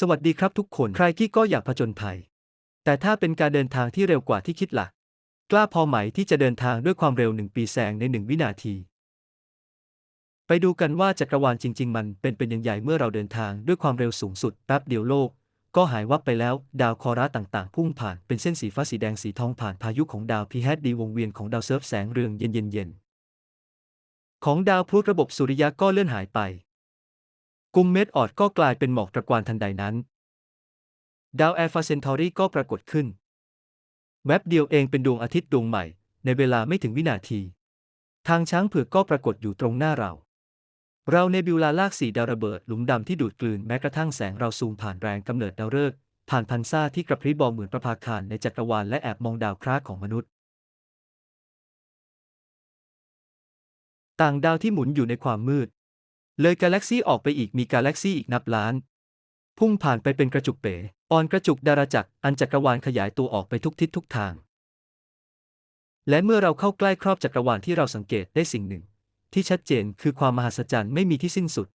สวัสดีครับทุกคน ใครที่ก็อยากผจญภัย แต่ถ้าเป็นการเดินทางที่เร็วกว่าที่คิดล่ะ กล้าพอไหมที่จะเดินทางด้วยความเร็วหนึ่งปีแสงในหนึ่งวินาที ไปดูกันว่าจักรวาลจริง ๆ มันเป็นเป็นอย่างใหญ่เมื่อเราเดินทางด้วยความเร็วสูงสุดแป๊บเดียวโลก ก็หายวับไปแล้ว ดาวคอราต่างๆ พุ่งผ่านเป็นเส้นสีฟ้าสีแดงสีทองผ่านพายุของดาวพีแฮดดีวงเวียนของดาวเซิร์ฟแสงเรืองเย็นๆของดาวพลุระบบสุริยะก็เลื่อนหายไป กลุ่มเม็ดออดก็กลายเป็นหมอกตะกวานทันใดนั้น ดาวแอลฟาเซนทอรีก็ปรากฏขึ้น แวบเดียวเองเป็นดวงอาทิตย์ดวงใหม่ ในเวลาไม่ถึงวินาที ทางช้างเผือกก็ปรากฏอยู่ตรงหน้าเรา เราเนบิวลาลากสีดาวระเบิดหลุมดำที่ดูดกลืนแม้กระทั่งแสงเราซูมผ่านแรงกำเนิดดาวฤกษ์ผ่านพันซ่าที่กระพริบบอเหมือนประภาคารในจักรวาลและแอบมองดาวคราของมนุษย์ ต่างดาวที่หมุนอยู่ในความมืด เลยกาแล็กซี่ออกไปอีกมีกาแล็กซี่อีกนับล้าน พุ่งผ่านไปเป็นกระจุกเป๋ออนกระจุกดาราจักรอันจักรวาลขยายตัวออกไปทุกทิศทุกทาง และเมื่อเราเข้าใกล้ครอบจักรวาลที่เราสังเกตได้สิ่งหนึ่ง ที่ชัดเจนคือความมหัศจรรย์ไม่มีที่สิ้นสุด